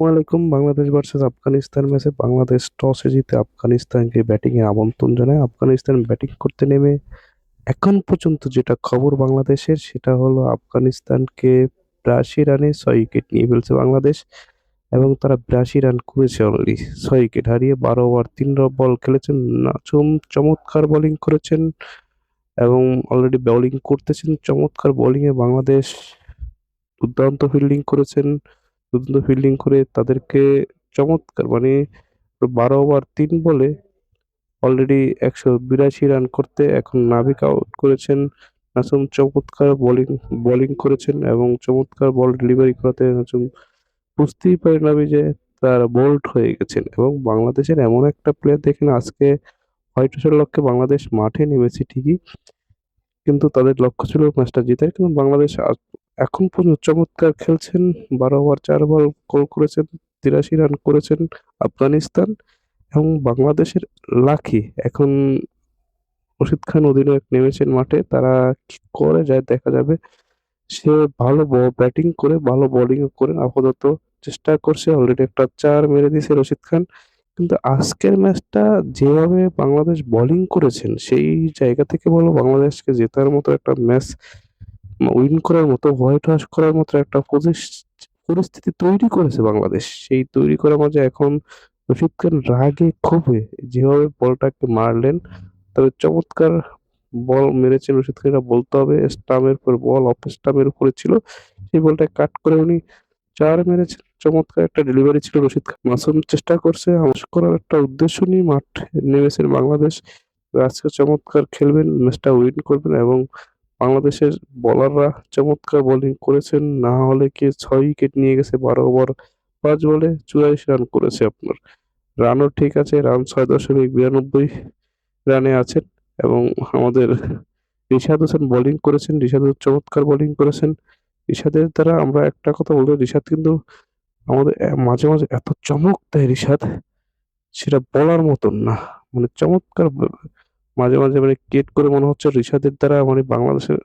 ওয়ালাইকুম বাংলাদেশ ভার্সেস আফগানিস্তান ম্যাচে বাংলাদেশ টসে জিতে আফগানিস্তানকে ব্যাটিংয়ে আমন্ত্রণ জানায়। আফগানিস্তান ব্যাটিং করতে নেমে এখন পর্যন্ত যেটা খবর বাংলাদেশের, সেটা হলো আফগানিস্তানকে বিরাশি রানে ছয় উইকেট নিয়ে ফেলছে বাংলাদেশ এবং তারা বিরাশি রান করেছে অলরেডি ছয় উইকেট হারিয়ে বারো ওভার, তিন বল খেলেছেন, নাচুম চমৎকার বোলিং করেছেন এবং অলরেডি বোলিং করতেছেন। চমৎকার বোলিংয়ে বাংলাদেশ দুর্দান্ত ফিল্ডিং করেছেন। দুর্দান্ত ফিল্ডিং করে তাদেরকে চমৎকার মানে বারো ওভার তিন বলে অলরেডি একশো বিরাশি রান করতে এখন নাবিক আউট করেছেন। নাসুম চমৎকার বোলিং বোলিং করেছেন এবং চমৎকার বল ডেলিভারি করাতে নাসুম বুঝতেই পারে নাবি যে তার বোল্ড হয়ে গেছেন এবং বাংলাদেশের এমন একটা প্লেয়ার দেখেন আজকে হোয়াইট হাউসের লক্ষ্যে বাংলাদেশ মাঠে নেমেছে ঠিকই, কিন্তু তাদের লক্ষ্য ছিল ম্যাচটা জেতার কিন্তু বাংলাদেশ এখন পর্যন্ত চমৎকার খেলছেন, বারো ওভার চার বল গোল করেছেন, তিরাশি রান করেছেন আফগানিস্তান এবং বাংলাদেশের লাকি। এখন রশিদ খান অধিনায়ক নেমেছেন মাঠে, তারা কি করে যায় দেখা যাবে। সে ভালো ব্যাটিং করে, ভালো বোলিং করে আপাতত চেষ্টা করছে অলরেডি একটা চার মেরে দিয়েছে রশিদ খান। কিন্তু আজকের ম্যাচটা যেভাবে বাংলাদেশ বোলিং করেছেন, সেই জায়গা থেকে বলো বাংলাদেশকে জেতার মতো একটা ম্যাচ উইন করার মতো, হোয়াইট ওয়াশ করার মতো একটা পরিস্থিতি তৈরি করেছে বাংলাদেশ। সেই তৈরি করার মাঝে এখন রশিদ খান রাগে ক্ষোভে। যেভাবে বলটাকে মারলেন, তবে চমৎকার বল মেরেছেন রশিদ খান বলতে হবে স্টাম্পের পর বল, অফ স্টাম্পের উপরে ছিল। সেই বলটা কাট করে উনি চার মেরেছেন। চমৎকার একটা ডেলিভারি ছিল রশিদ খান মাসুম চেষ্টা করছে আউট করার একটা উদ্দেশ্য নিয়ে মাঠ নেমেছেন বাংলাদেশ। আজকে চমৎকার খেলবেন, ম্যাচটা উইন করবেন এবং বাংলাদেশের বোলাররা চমৎকার বোলিং করেছেন। না হলে কি ছয় উইকেট নিয়ে গেছে বারো ওভার পাঁচ বলে চুরাশি রান করেছে আপনার। রানও ঠিক আছে রান ছয় দশমিক বিরানব্বই রানে আছেন এবং আমাদের রিশাদ হোসেন বোলিং করেছেন। হোসেন চমৎকার বোলিং করেছেন। রিশাদের দ্বারা আমরা একটা কথা বলব রিশাদ কিন্তু আমাদের মাঝে মাঝে এত চমক দেয় রিশাদ, সেটা বলার মতন না। মানে চমৎকার মাঝে মাঝে মানে ক্রিয়েট করে মনে হচ্ছে ঋষাদের দ্বারা মানে বাংলাদেশের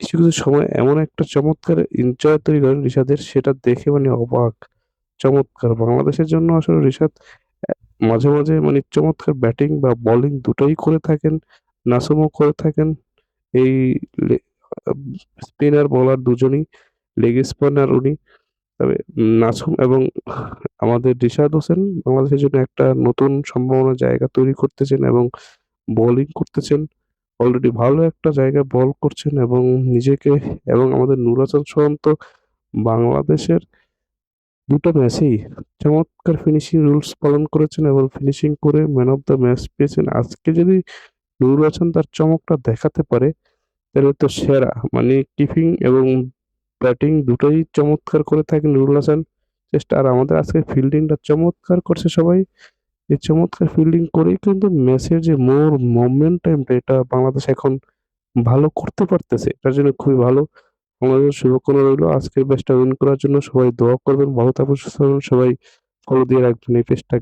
কিছু কিছু সময় এমন একটা চমৎকার এনজয় তৈরি করেন রিশাদের, সেটা দেখে মানে অবাক। চমৎকার। বাংলাদেশের জন্য আসলে ঋষাদ মাঝে মাঝে মানে চমৎকার ব্যাটিং বা বোলিং দুটোই করে থাকেন, নাসুমও করে থাকেন। এই স্পিনার বোলার দুজনই লেগ স্পিনার উনি। তবে নাসুম এবং আমাদের রিশাদ হোসেন বাংলাদেশের জন্য একটা নতুন সম্ভাবনা জায়গা তৈরি করতেছেন এবং বোলিং করতেছেন। অলরেডি ভালো একটা জায়গায় বল করছেন এবং নিজেকে এবং আমাদের নুর সোহান বাংলাদেশের দুটো ম্যাচেই চমৎকার ফিনিশিং রুলস পালন করেছেন এবং ফিনিশিং করে ম্যান অফ দ্য ম্যাচ পেয়েছেন। আজকে যদি নুর হাসান তার চমকটা দেখাতে পারে, তাহলে তো সেরা। মানে কিপিং এবং ব্যাটিং দুটোই চমৎকার করে থাকেন নুরুল হাসান চেষ্টা আর আমাদের আজকে ফিল্ডিংটা চমৎকার করছে সবাই। এই চমৎকার ফিল্ডিং করেই কিন্তু ম্যাচের যে মোর মোমেন্টামটা এটা বাংলাদেশ এখন ভালো করতে পারতেছে। এটার জন্য খুবই ভালো। বাংলাদেশের শুভকামনা রইল। আজকের ম্যাচটা উইন করার জন্য সবাই দোয়া করবেন। ভালো থাকবেন সবাই ফলো দিয়ে রাখবেন এই পেজটা